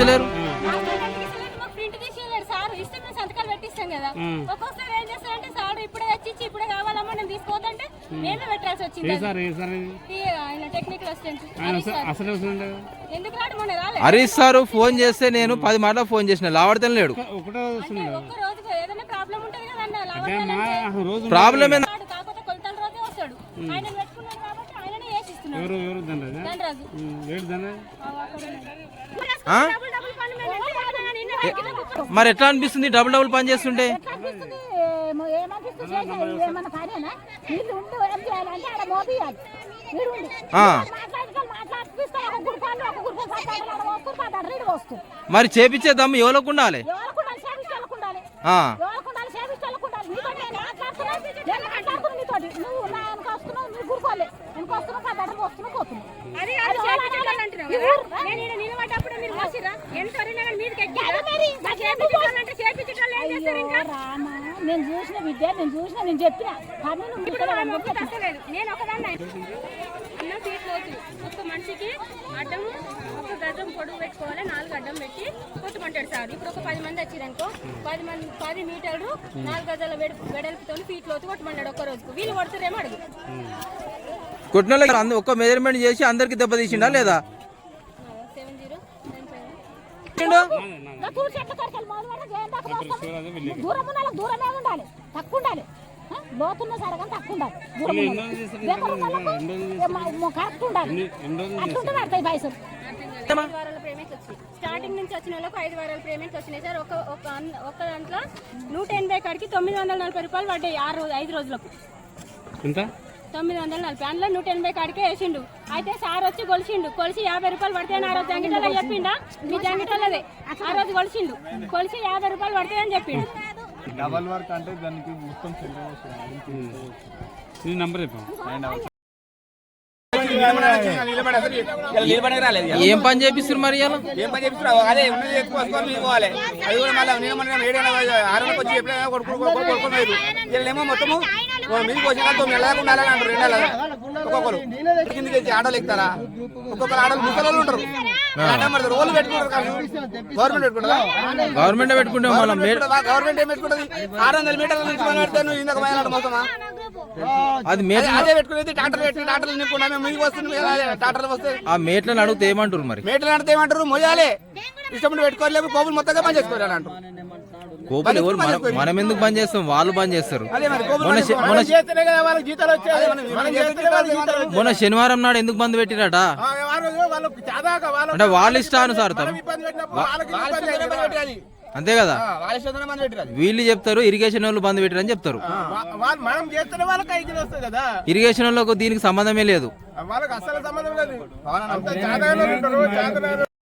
ఇస్తలేరు సార్. ఇప్పుడే ఇప్పుడే హరీష్ సార్. ఫోన్ చేస్తే నేను పది మాటలు ఫోన్ చేసిన లావడతం లేడు. ప్రాబ్లం ఏమైనా ఎవరు ఎవరు ధనరాజు. ఏడు. మరి ఎట్లా అనిపిస్తుంది డబుల్ డబుల్ పని చేస్తుంటే? అనిపిస్తుంది? ఏమో- ఏమనిపిస్తుంది చేసేది? ఏమన్నా పనేనా వీళ్ళు ఉండి ఏం చేయాలంటే ఆడ మోపియాలి వీడు ఉండి ఆ. మాట్లాడుకో మాట్లాడిపిస్తారు ఒక గురికాలు ఒక గురికాలు పట్టాడు ఆడ వస్తారు పట్టాడు రీడు వస్తుంది మరి చేపించే దమ్ము ఎవరికి ఉండాలి ఎవరికి ఉండాలి సేవించాలకు ఉండాలి ఆ. ఎవరికి ఉండాలి సేవించాలకు ఉండాలి నీతో నేను మాట్లాడుతున్నా నేను మాట్లాడుతున్నా నీతోటి నువ్వు నా వెనక వస్తున్నావు నువ్వు గురుకోలే వెనక వస్తున్నావు పట్టాడు వస్తున్నావు పోతున్నావు అది కాదు చేపించుకోవాలి అంటున్నావు కదా. నేను ఈడ నిలబడ్డప్పుడు మీరు మోసిరా ఎంత అరినా కానీ మీదకి ఎక్కిరా? నాకు చేపించుకోవాలంటే చేపించుకోవాలి ఏం చేస్తారు ఇంకా? అయ్యో రామా నేను చూసిన విద్య నేను చూసిన నేను చెప్పిన. కానీ ఇప్పుడు నేను ఒకదాన్ని అన్న ఒక్క మనిషికి అడ్డం ఒక గజం పొడుగు పెట్టుకోవాలి నాలుగు అడ్డం పెట్టి కొట్టుమంటాడు సార్. ఇప్పుడు ఒక పది మంది వచ్చిరనుకో పది మంది పది మీటర్లు నాలుగు గజాల వెడల్పు వెడల్పుతో ఫీట్ లోతు కొట్టమన్నాడు ఒక్క రోజుకు. వీళ్ళు కొడుతురేమో అడుగు. కొట్టిన ఒక్క మెజర్మెంట్ చేసి అందరికి దెబ్బ తీసిండా లేదా? వస్తాం? దూరం ఉన్న దూరమే ఉండాలి తక్కువ ఉండాలి? లోతున్న సరగం తక్కువ ఉండాలి. దూరం కరెక్ట్ ఉండాలి. ఎన్ని రోజులు అట్లుంటే పడతాయి పైసలు. స్టార్టింగ్ నుంచి వచ్చిన వాళ్ళకు ఐదు వారాల పేమెంట్స్ వచ్చినాయి. సార్ ఒక ఒక దాంట్లో నూట ఎనభై కాడికి తొమ్మిది వందల నలభై రూపాయలు పడ్డాయి ఆరు రోజు ఐదు రోజులకు. ఎంత? తొమ్మిది వందల నలభై అందులో నూట ఎనభై కాడికే వేసిండు అయితే సార్ వచ్చి కొలిసిండు కొలిసి యాభై రూపాయలు పడితే ఆ రోజు జంగిటోలో చెప్పిండా మీ జంగిటోలదే ఆ రోజు కొలిసిండు కొలిసి యాభై రూపాయలు పడతాయని చెప్పిండు డబల్ వర్క్ అంటే దానికి మొత్తం నీ నంబర్. ఏం పని చేపిస్తారు మరి ఏం పని చేపిస్తున్నావు అదే ఉన్నది ఎత్తుకోసుకొని మీరు పోవాలి అది కూడా మళ్ళీ నేను మన ఏడైనా ఆరులకు వచ్చి ఎప్పుడైనా కొడుకు కొడుకు కొడుకుని లేదు వీళ్ళేమో మొత్తము మీకు వచ్చి తొమ్మిది నెలలకు ఉండాలని అంటారు రెండు నెలలు ఒక్కొక్కరు. కిందకి వచ్చి ఆటోలు ఎక్కుతారా? ఒక్కొక్కరు ఆటోలు ముసలు ఉంటారు. ఓళ్ళు పెట్టుకుంటారు కాదు. గవర్నమెంట్ పెట్టుకుంటారా గవర్నమెంట్ పెట్టుకుంటే గవర్నమెంట్ ఏం పెట్టుకుంటుంది? ఆరు వందల మీటర్ల నుంచి మనం పెడితే నువ్వు ఇందాక మొత్తమా? అది అదే- పెట్టుకునేది టాటర్ పెట్టి టాటర్లు నింపుకున్నా మేము ముందుకు వస్తుంది వస్తే ఆ మేట్లను అడిగితే ఏమంటారు మరి? మేటలు అంటే ఏమంటారు మొయ్యాలి. ఇష్టం పెట్టుకోలేము కోపులు మొత్తంగా పని చేసుకోవాలి అంటారు కోపలు ఎవరు మనం- మనం ఎందుకు బంద్ చేస్తాం? వాళ్ళు బంద్ చేస్తారు. మొన్న శ- మొన్న శ- చేస్తేనే కదా వాళ్ళకి జీతాలు వచ్చేది. మనం చేస్తేనే వాళ్ళకి జీతాలు వచ్చేది. మొన్న శనివారం నాడు ఎందుకు బంద్ పెట్టిరట? ఆ, ఆ రోజు వాళ్ళకి చాదాక వాళ్ళకి అంటే వాళ్ళ ఇబ్బంది పెట్టినప్పుడు వాళ్ళకి ఇబ్బంది కదా. పెట్టాలి అంతే కదా? ఆ, వాళ్ళ పెట్టాలి చెప్తారు ఇరిగేషన్ వాళ్ళు బంద్ పెట్టిరని చెప్తారు. వా- వాళ్ళు మనం చేస్తేనే వాళ్ళకి ఐక్యం వస్తుంది కదా? ఇరిగేషన్ వాళ్ళకు దీనికి సంబంధమే లేదు. వాళ్ళకి అసలు సంబంధం లేదు. అంత చాదగానే ఉంటారు చాదగానే